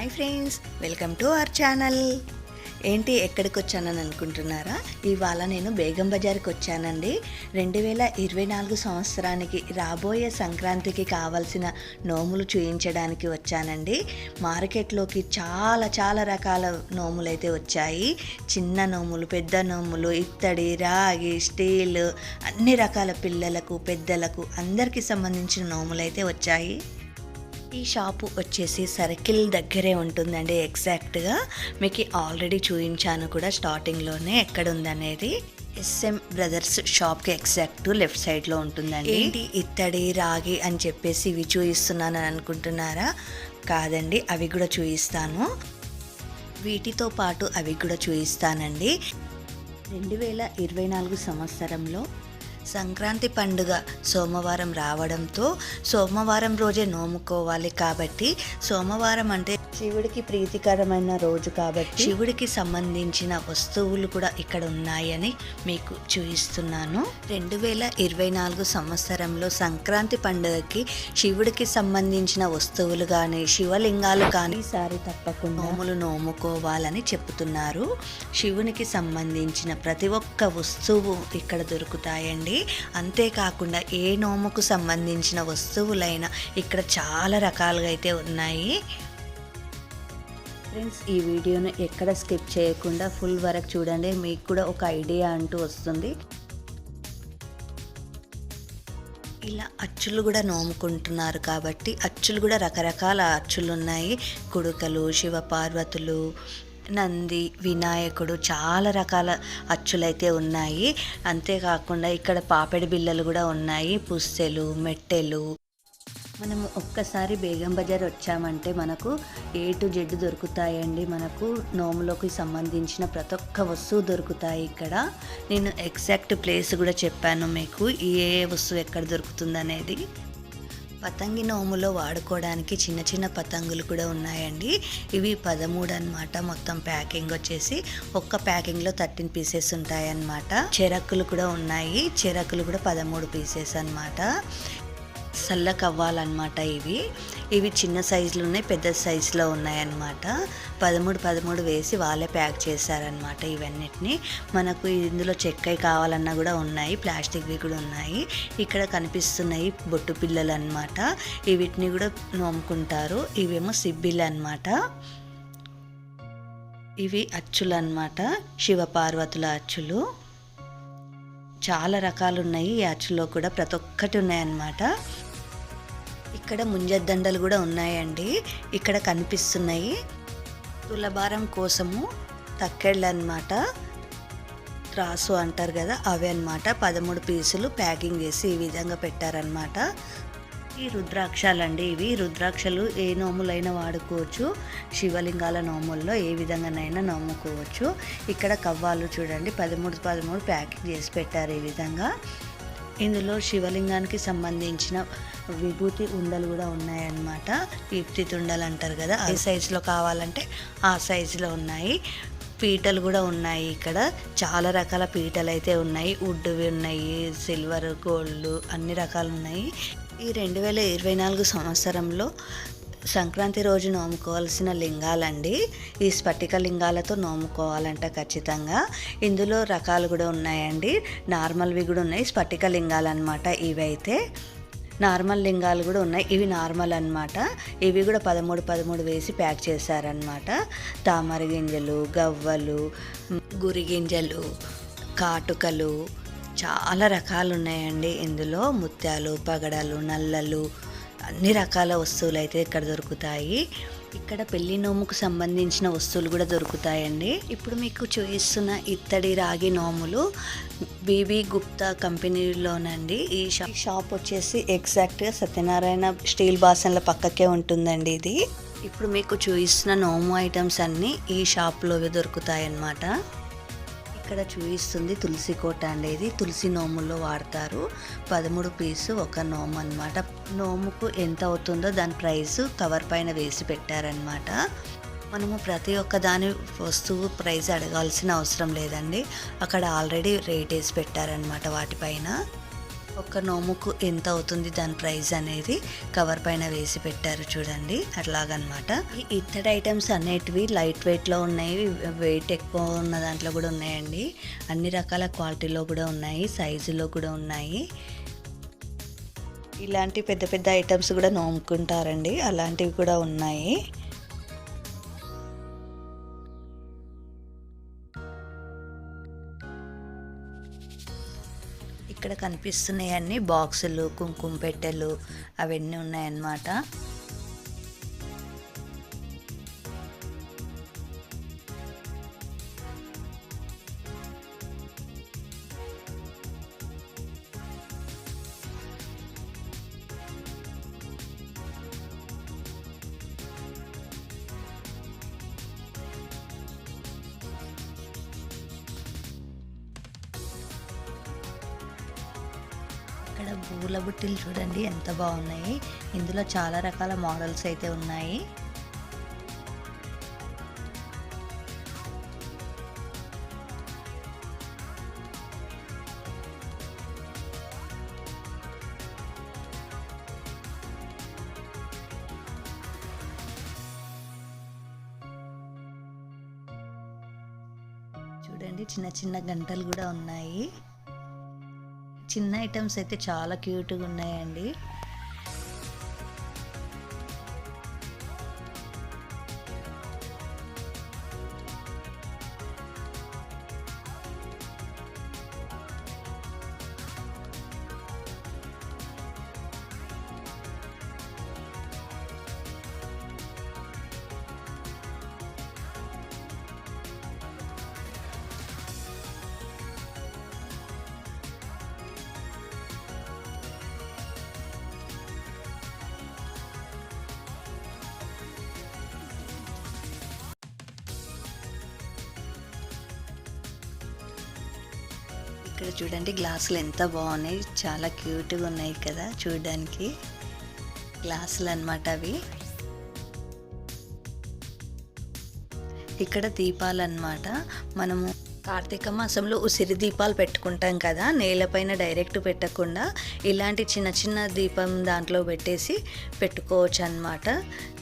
Hi friends welcome to our channel. ఏంటి ఎక్కడికి వచ్చానని అనుకుంటున్నారా? ఇవాళ నేను బేగం బజార్కి వచ్చానండి. రెండు వేల ఇరవై నాలుగు సంవత్సరానికి రాబోయే సంక్రాంతికి కావాల్సిన నోములు చూయించడానికి వచ్చానండి. మార్కెట్లోకి చాలా చాలా రకాల నోములు అయితే వచ్చాయి. చిన్న నోములు పెద్ద నోములు ఇత్తడి రాగి స్టీల్ అన్ని రకాల పిల్లలకు పెద్దలకు అందరికీ సంబంధించిన నోములు అయితే వచ్చాయి. ఈ షాపు వచ్చేసి సర్కిల్ దగ్గరే ఉంటుందండి ఎగ్జాక్ట్గా. మీకు ఆల్రెడీ చూపించాను కూడా స్టార్టింగ్లోనే ఎక్కడ ఉందనేది. ఎస్ఎం బ్రదర్స్ షాప్కి ఎగ్జాక్ట్ లెఫ్ట్ సైడ్లో ఉంటుందండి. ఏంటి? ఇత్తడి రాగి అని చెప్పేసి ఇవి చూపిస్తున్నానని అనుకుంటున్నారా? కాదండి అవి కూడా చూపిస్తాను. వీటితో పాటు అవి కూడా చూపిస్తానండి. రెండు వేల ఇరవై నాలుగు సంవత్సరంలో సంక్రాంతి పండుగ సోమవారం రావడంతో సోమవారం రోజే నోముకోవాలి కాబట్టి సోమవారం అంటే శివుడికి ప్రీతికరమైన రోజు కాబట్టి శివుడికి సంబంధించిన వస్తువులు కూడా ఇక్కడ ఉన్నాయని మీకు చూపిస్తున్నాను. రెండు వేల ఇరవై నాలుగు సంవత్సరంలో సంక్రాంతి పండుగకి శివుడికి సంబంధించిన వస్తువులు కానీ శివలింగాలు కానీ ఈసారి తప్పకుండా నోములు నోముకోవాలని చెప్తున్నారు. శివునికి సంబంధించిన ప్రతి ఒక్క వస్తువు ఇక్కడ దొరుకుతాయండి. అంతేకాకుండా ఏ నోముకు సంబంధించిన వస్తువులైనా ఇక్కడ చాలా రకాలుగా అయితే ఉన్నాయి. ఫ్రెండ్స్ ఈ వీడియోను ఎక్కడ స్కిప్ చేయకుండా ఫుల్ వరకు చూడండి. మీకు కూడా ఒక ఐడియా అంటూ వస్తుంది. ఇలా అచ్చులు కూడా నోముకుంటున్నారు కాబట్టి అచ్చులు కూడా రకరకాల అచ్చులు ఉన్నాయి. కుడుకలు శివ పార్వతులు నంది వినాయకుడు చాలా రకాల అచ్చులైతే ఉన్నాయి. అంతేకాకుండా ఇక్కడ పాపెడి బిళ్ళలు కూడా ఉన్నాయి. పుస్తెలు మెట్టెలు మనము ఒక్కసారి బేగం బజార్ వచ్చామంటే మనకు ఏ టు జెడ్ దొరుకుతాయండి. మనకు నోములోకి సంబంధించిన ప్రతి ఒక్క వస్తువు దొరుకుతాయి ఇక్కడ. నేను ఎగ్జాక్ట్ ప్లేస్ కూడా చెప్పాను మీకు ఏ ఏ వస్తువు ఎక్కడ దొరుకుతుందనేది. పతంగి నోములో వాడుకోవడానికి చిన్న చిన్న పతంగులు కూడా ఉన్నాయండి. ఇవి పదమూడు అన్నమాట మొత్తం ప్యాకింగ్ వచ్చేసి ఒక్క ప్యాకింగ్లో థర్టీన్ పీసెస్ ఉంటాయన్నమాట. చెరకులు కూడా ఉన్నాయి చెరకులు కూడా పదమూడు పీసెస్ అన్నమాట. సల్ల కవ్వాలన్నమాట ఇవి. ఇవి చిన్న సైజులో ఉన్నాయి పెద్ద సైజులో ఉన్నాయన్నమాట. పదమూడు పదమూడు వేసి వాళ్ళే ప్యాక్ చేశారనమాట ఇవన్నిటిని. మనకు ఇందులో చెక్కై కావాలన్నా కూడా ఉన్నాయి ప్లాస్టిక్వి కూడా ఉన్నాయి. ఇక్కడ కనిపిస్తున్నాయి బొట్టు పిల్లలు అనమాట వీటిని కూడా నోముకుంటారు ఇవేమో సిబ్బిలు అనమాట ఇవి అచ్చులు అనమాట శివపార్వతుల అచ్చులు. చాలా రకాలు ఉన్నాయి ఈ అచ్చులో కూడా ప్రతి ఒక్కటి ఉన్నాయన్నమాట. ఇక్కడ ముంజద్దండలు కూడా ఉన్నాయండి. ఇక్కడ కనిపిస్తున్నాయి. తులభారం కోసము తక్కెళ్ళు అనమాట త్రాసు అంటారు కదా అవి అనమాట పదమూడు పీసులు ప్యాకింగ్ చేసి ఈ విధంగా పెట్టారనమాట ఈ రుద్రాక్షలండి. ఇవి రుద్రాక్షలు ఏ నోములైనా వాడుకోవచ్చు. శివలింగాల నోముల్లో ఏ విధంగానైనా నోముకోవచ్చు. ఇక్కడ కవ్వాలు చూడండి. పదమూడు పదమూడు ప్యాకింగ్ చేసి పెట్టారు ఈ విధంగా. ఇందులో శివలింగానికి సంబంధించిన విభూతి ఉండలు కూడా ఉన్నాయన్నమాట. ఈప్తి తుండలు అంటారు కదా ఏ సైజులో కావాలంటే ఆ సైజులో ఉన్నాయి. పీటలు కూడా ఉన్నాయి ఇక్కడ. చాలా రకాల పీటలు అయితే ఉన్నాయి. వుడ్వి ఉన్నాయి సిల్వర్ గోల్డ్ అన్ని రకాలు ఉన్నాయి. ఈ రెండు వేల ఇరవై నాలుగు సంవత్సరంలో సంక్రాంతి రోజు నోముకోవాల్సిన లింగాలండి. ఈ స్ఫటిక లింగాలతో నోముకోవాలంట ఖచ్చితంగా. ఇందులో రకాలు కూడా ఉన్నాయండి. నార్మల్వి కూడా ఉన్నాయి స్ఫటిక లింగాలు అనమాట ఇవైతే. నార్మల్ లింగాలు కూడా ఉన్నాయి ఇవి నార్మల్ అనమాట ఇవి కూడా పదమూడు పదమూడు వేసి ప్యాక్ చేశారనమాట తామర గింజలు గవ్వలు గురి గింజలు కాటుకలు చాలా రకాలు ఉన్నాయండి ఇందులో ముత్యాలు పగడలు నల్లలు అన్ని రకాల వస్తువులు అయితే ఇక్కడ దొరుకుతాయి. ఇక్కడ పెళ్ళి నోముకు సంబంధించిన వస్తువులు కూడా దొరుకుతాయండి. ఇప్పుడు మీకు చూపిస్తున్న ఇత్తడి రాగి నోములు బీబీ గుప్తా కంపెనీలోనండి. ఈ షాప్ షాప్ వచ్చేసి ఎగ్జాక్ట్గా సత్యనారాయణ స్టీల్ బాసన్ల పక్కకే ఉంటుందండి ఇది. ఇప్పుడు మీకు చూపిస్తున్న నోము ఐటమ్స్ అన్నీ ఈ షాప్లో దొరుకుతాయి అన్నమాట ఇక్కడ చూపిస్తుంది తులసి కోట అండి ఇది. తులసి నోముల్లో వాడతారు. పదమూడు పీసు ఒక నోము అనమాట నోముకు ఎంత అవుతుందో దాని ప్రైస్ కవర్ పైన వేసి పెట్టారనమాట మనము ప్రతి ఒక్క దాని వస్తువు ప్రైస్ అడగాల్సిన అవసరం లేదండి. అక్కడ ఆల్రెడీ రేట్ వేసి పెట్టారనమాట వాటిపైన ఒక నోముకు ఎంత అవుతుంది దాని ప్రైస్ అనేది కవర్ పైన వేసి పెట్టారు చూడండి అట్లాగనమాట. ఈ ఇత్తడి ఐటమ్స్ అనేటివి లైట్ వెయిట్లో ఉన్నాయి వెయిట్ ఎక్కువ ఉన్న దాంట్లో కూడా ఉన్నాయండి. అన్ని రకాల క్వాలిటీలో కూడా ఉన్నాయి సైజులో కూడా ఉన్నాయి. ఇలాంటి పెద్ద పెద్ద ఐటమ్స్ కూడా నోముకుంటారండి అలాంటివి కూడా ఉన్నాయి. ఇక్కడ కనిపిస్తున్నాయి అన్ని బాక్సులు కుంకుమ పెట్టెలు అవన్నీ ఉన్నాయన్నమాట. ఇక్కడ పూల బుట్టిలు చూడండి ఎంత బాగున్నాయి. ఇందులో చాలా రకాల మోడల్స్ అయితే ఉన్నాయి. చూడండి చిన్న చిన్న గంటలు కూడా ఉన్నాయి. చిన్న ఐటమ్స్ అయితే చాలా క్యూట్గా ఉన్నాయండి. ఇక్కడ చూడండి గ్లాసులు ఎంత బాగున్నాయి. చాలా క్యూట్గా ఉన్నాయి కదా చూడడానికి. గ్లాసులు అన్నమాట అవి. ఇక్కడ దీపాలు అన్నమాట మనము కార్తీక మాసంలో ఉసిరి దీపాలు పెట్టుకుంటాం కదా నేలపైన డైరెక్ట్ పెట్టకుండా ఇలాంటి చిన్న చిన్న దీపం దాంట్లో పెట్టేసి పెట్టుకోవచ్చు అనమాట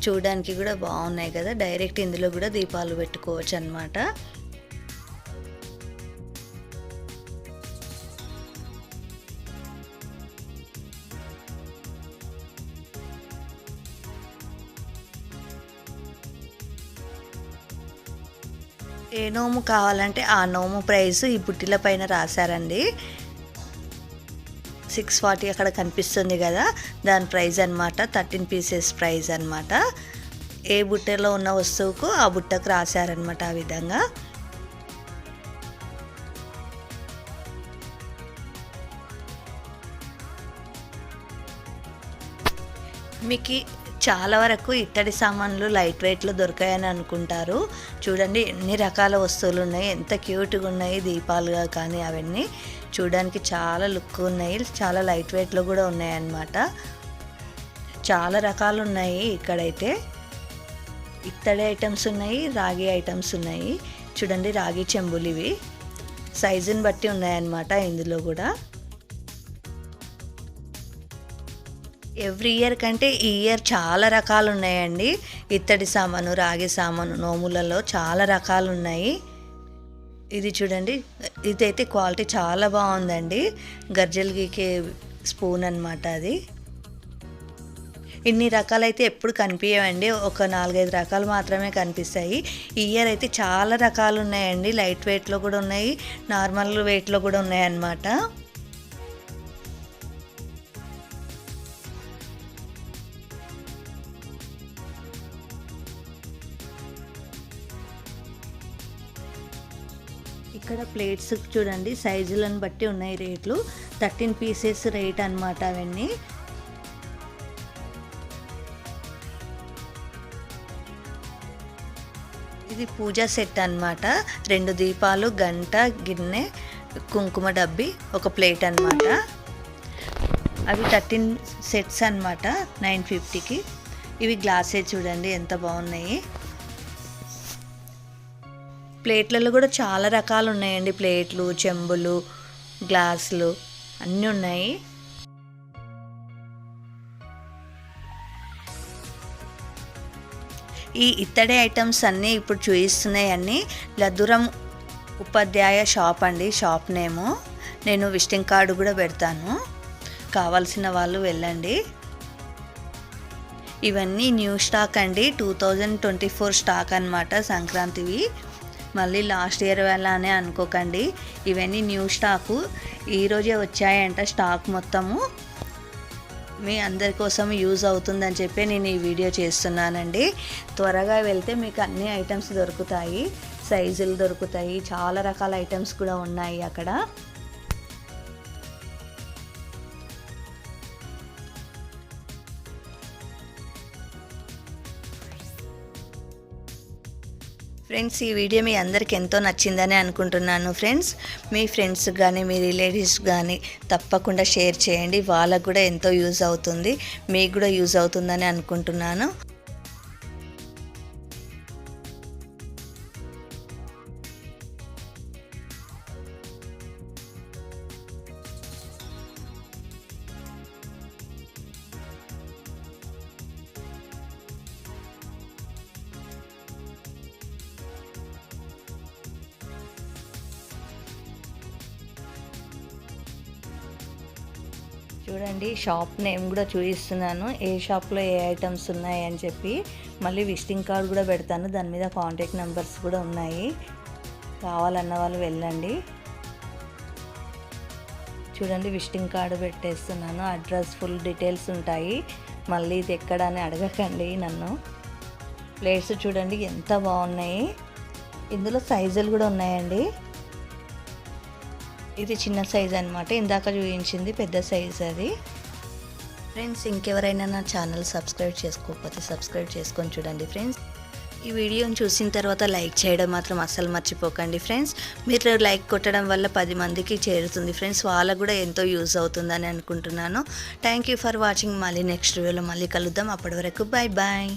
చూడడానికి కూడా బాగున్నాయి కదా డైరెక్ట్ ఇందులో కూడా దీపాలు పెట్టుకోవచ్చు అనమాట ఏ నోము కావాలంటే ఆ నోము ప్రైస్ ఈ బుట్టిల పైన రాశారండి. సిక్స్ ఫార్టీ అక్కడ కనిపిస్తుంది కదా దాని ప్రైస్ అనమాట థర్టీన్ పీసెస్ ప్రైస్ అనమాట ఏ బుట్టలో ఉన్న వస్తువుకు ఆ బుట్టకు రాశారనమాట ఆ విధంగా. మీకు చాలా వరకు ఇత్తడి సామాన్లు లైట్ వెయిట్లో దొరికాయని అనుకుంటారు. చూడండి ఎన్ని రకాల వస్తువులు ఉన్నాయి ఎంత క్యూట్గా ఉన్నాయి దీపాలుగా కానీ అవన్నీ. చూడడానికి చాలా లుక్ ఉన్నాయి చాలా లైట్ వెయిట్లో కూడా ఉన్నాయి అన్నమాట చాలా రకాలు ఉన్నాయి ఇక్కడైతే. ఇత్తడి ఐటమ్స్ ఉన్నాయి రాగి ఐటమ్స్ ఉన్నాయి. చూడండి రాగి చెంబులు ఇవి. సైజుని బట్టి ఉన్నాయన్నమాట ఇందులో కూడా. ఎవ్రీ ఇయర్ కంటే ఈ ఇయర్ చాలా రకాలు ఉన్నాయండి ఇత్తడి సామాను రాగి సామాను నోములలో చాలా రకాలు ఉన్నాయి ఇది చూడండి ఇదైతే క్వాలిటీ చాలా బాగుందండి. గర్జలు గీకే స్పూన్ అనమాట అది. ఇన్ని రకాలైతే ఎప్పుడు కనిపించవండి ఒక నాలుగైదు రకాలు మాత్రమే కనిపిస్తాయి. ఇయర్ అయితే చాలా రకాలు ఉన్నాయండి లైట్ వెయిట్లో కూడా ఉన్నాయి. నార్మల్ వెయిట్లో కూడా ఉన్నాయి ఇక్కడ ప్లేట్స్ చూడండి సైజులను బట్టి ఉన్నాయి రేట్లు. థర్టీన్ పీసెస్ రేట్ అనమాట అవన్నీ. ఇది పూజా సెట్ అన్నమాట. రెండు దీపాలు గంట గిన్నె కుంకుమ డబ్బి ఒక ప్లేట్ అన్నమాట. అవి థర్టీన్ సెట్స్ అన్నమాట నైన్ ఫిఫ్టీకి. ఇవి గ్లాసే చూడండి ఎంత బాగున్నాయి. ప్లేట్లలో కూడా చాలా రకాలు ఉన్నాయండి ప్లేట్లు చెంబులు గ్లాసులు అన్నీ ఉన్నాయి. ఈ ఇత్తడి ఐటమ్స్ అన్నీ ఇప్పుడు చూపిస్తున్నాయన్నీ లదురం ఉపాధ్యాయ షాప్ అండి. షాప్ నేము. నేను విజిటింగ్ కార్డు కూడా పెడతాను. కావాల్సిన వాళ్ళు వెళ్ళండి. ఇవన్నీ న్యూ స్టాక్ అండి. Two thousand twenty four stock అనమాట సంక్రాంతివి. మళ్ళీ లాస్ట్ ఇయర్ వెళ్ళానే అనుకోకండి. ఇవన్నీ న్యూ స్టాకు. ఈరోజే వచ్చాయంట స్టాక్ మొత్తము. మీ అందరి కోసం యూజ్ అవుతుందని చెప్పి నేను ఈ వీడియో చేస్తున్నానండి. త్వరగా వెళ్తే మీకు అన్ని ఐటమ్స్ దొరుకుతాయి. సైజులు దొరుకుతాయి. చాలా రకాల ఐటమ్స్ కూడా ఉన్నాయి అక్కడ. ఫ్రెండ్స్ ఈ వీడియో మీ అందరికి ఎంతో నచ్చిందని అనుకుంటున్నాను ఫ్రెండ్స్. మీ ఫ్రెండ్స్ కానీ మీ రిలేటివ్స్ కానీ తప్పకుండా షేర్ చేయండి. వాళ్ళకు కూడా ఎంతో యూజ్ అవుతుంది. మీకు కూడా యూజ్ అవుతుందని అనుకుంటున్నాను. చూడండి షాప్ నేమ్ కూడా చూపిస్తున్నాను. ఏ షాప్లో ఏ ఐటమ్స్ ఉన్నాయి అని చెప్పి మళ్ళీ విజిటింగ్ కార్డ్ కూడా పెడతాను. దాని మీద కాంటాక్ట్ నెంబర్స్ కూడా ఉన్నాయి. కావాలన్న వాళ్ళు వెళ్ళండి. చూడండి విజిటింగ్ కార్డు పెట్టేస్తున్నాను. అడ్రస్ ఫుల్ డీటెయిల్స్ ఉంటాయి. మళ్ళీ ఇది ఎక్కడ అని అడగకండి నన్ను. ప్లేట్స్ చూడండి ఎంత బాగున్నాయి. ఇందులో సైజులు కూడా ఉన్నాయండి. ఇది చిన్న సైజ్ అనమాట ఇందాక చూపించింది పెద్ద సైజ్ అది. ఫ్రెండ్స్ ఇంకెవరైనా నా ఛానల్ సబ్స్క్రైబ్ చేసుకోకపోతే సబ్స్క్రైబ్ చేసుకొని చూడండి ఫ్రెండ్స్. ఈ వీడియోని చూసిన తర్వాత లైక్ చేయడం మాత్రం అస్సలు మర్చిపోకండి ఫ్రెండ్స్. మీరు లైక్ కొట్టడం వల్ల పది మందికి చేరుతుంది ఫ్రెండ్స్. వాళ్ళకు కూడా ఎంతో యూజ్ అవుతుందని అనుకుంటున్నాను. థ్యాంక్ యూ ఫర్ వాచింగ్ మళ్ళీ నెక్స్ట్ వీడియోలో మళ్ళీ కలుద్దాం. అప్పటి వరకు బాయ్ బాయ్